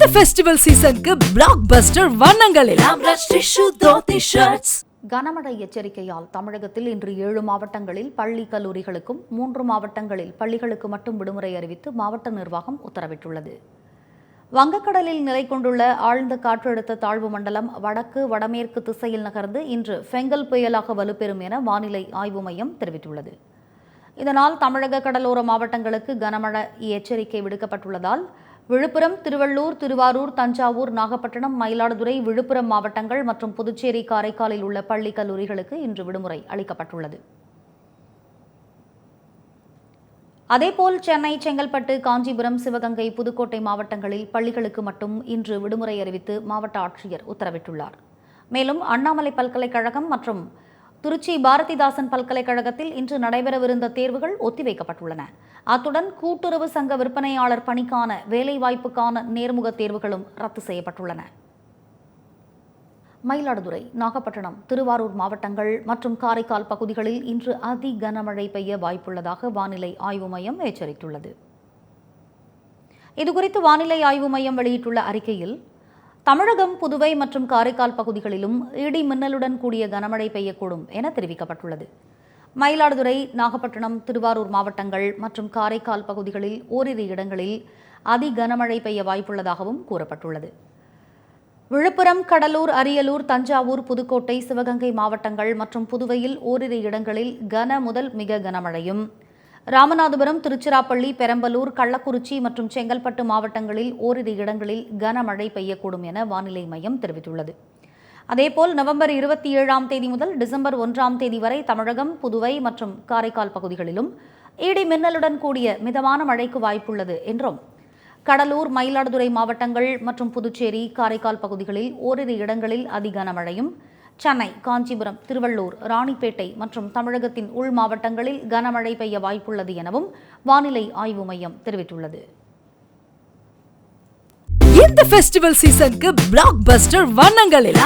இந்த ஃபெஸ்டிவல் சீசனுக்கு பிளாக் பஸ்டர் வண்ணங்களில். கனமழை எச்சரிக்கையால் தமிழகத்தில் இன்று ஏழு மாவட்டங்களில் பள்ளி கல்லூரிகளுக்கும் மூன்று மாவட்டங்களில் பள்ளிகளுக்கு மட்டும் விடுமுறை அறிவித்து மாவட்ட நிர்வாகம் உத்தரவிட்டுள்ளது. வங்கக்கடலில் நிலை கொண்டுள்ள ஆழ்ந்த காற்றழுத்த தாழ்வு மண்டலம் வடக்கு வடமேற்கு திசையில் நகர்ந்து இன்று ஃபெங்கல் புயலாக வலுப்பெறும் என வானிலை ஆய்வு மையம் தெரிவித்துள்ளது. இதனால் தமிழக கடலோர மாவட்டங்களுக்கு கனமழை எச்சரிக்கை விடுக்கப்பட்டுள்ளதால் விழுப்புரம் திருவள்ளூர் திருவாரூர் தஞ்சாவூர் நாகப்பட்டினம் மயிலாடுதுறை விழுப்புரம் மாவட்டங்கள் மற்றும் புதுச்சேரி காரைக்காலில் உள்ள பள்ளி கல்லூரிகளுக்கு இன்று விடுமுறை அளிக்கப்பட்டுள்ளது. அதேபோல் சென்னை செங்கல்பட்டு காஞ்சிபுரம் சிவகங்கை புதுக்கோட்டை மாவட்டங்களில் பள்ளிகளுக்கு மட்டும் இன்று விடுமுறை அறிவித்து மாவட்ட ஆட்சியர் உத்தரவிட்டுள்ளார். மேலும் அண்ணாமலை பல்கலைக்கழகம் மற்றும் திருச்சி பாரதிதாசன் பல்கலைக்கழகத்தில் இன்று நடைபெறவிருந்த தேர்வுகள் ஒத்திவைக்கப்பட்டுள்ளன. அத்துடன் கூட்டுறவு சங்க விற்பனையாளர் பணிக்கான வேலைவாய்ப்புக்கான நேர்முக தேர்வுகளும் ரத்து செய்யப்பட்டுள்ளன. மயிலாடுதுறை நாகப்பட்டினம் திருவாரூர் மாவட்டங்கள் மற்றும் காரைக்கால் பகுதிகளில் இன்று அதி கனமழை பெய்ய வாய்ப்புள்ளதாக வானிலை ஆய்வு மையம் எச்சரித்துள்ளது. இதுகுறித்து வானிலை ஆய்வு மையம் வெளியிட்டுள்ள அறிக்கையில் தமிழகம் புதுவை மற்றும் காரைக்கால் பகுதிகளிலும் இடி மின்னலுடன் கூடிய கனமழை பெய்யக்கூடும் என தெரிவிக்கப்பட்டுள்ளது. மயிலாடுதுறை நாகப்பட்டினம் திருவாரூர் மாவட்டங்கள் மற்றும் காரைக்கால் பகுதிகளில் ஓரிரு இடங்களில் அதி கனமழை பெய்ய வாய்ப்புள்ளதாகவும் கூறப்பட்டுள்ளது. விழுப்புரம் கடலூர் அரியலூர் தஞ்சாவூர் புதுக்கோட்டை சிவகங்கை மாவட்டங்கள் மற்றும் புதுவையில் ஓரிரு இடங்களில் கன முதல் மிக கனமழையும் ராமநாதபுரம் திருச்சிராப்பள்ளி பெரம்பலூர் கள்ளக்குறிச்சி மற்றும் செங்கல்பட்டு மாவட்டங்களில் ஓரிரு இடங்களில் கனமழை பெய்யக்கூடும் என வானிலை மையம் தெரிவித்துள்ளது. அதேபோல் நவம்பர் இருபத்தி ஏழாம் தேதி முதல் டிசம்பர் ஒன்றாம் தேதி வரை தமிழகம் புதுவை மற்றும் காரைக்கால் பகுதிகளிலும் இடி மின்னலுடன் கூடிய மிதமான மழைக்கு வாய்ப்புள்ளது என்றும் கடலூர் மயிலாடுதுறை மாவட்டங்கள் மற்றும் புதுச்சேரி காரைக்கால் பகுதிகளில் ஓரிரு இடங்களில் அதி கனமழையும் சென்னை காஞ்சிபுரம் திருவள்ளூர் ராணிப்பேட்டை மற்றும் தமிழகத்தின் உள் மாவட்டங்களில் கனமழை பெய்ய வாய்ப்புள்ளது எனவும் வானிலை ஆய்வு மையம் தெரிவித்துள்ளது. இந்த ஃபெஸ்டிவல் சீசனுக்கு பிளாக் பஸ்டர் வண்ணங்களில்.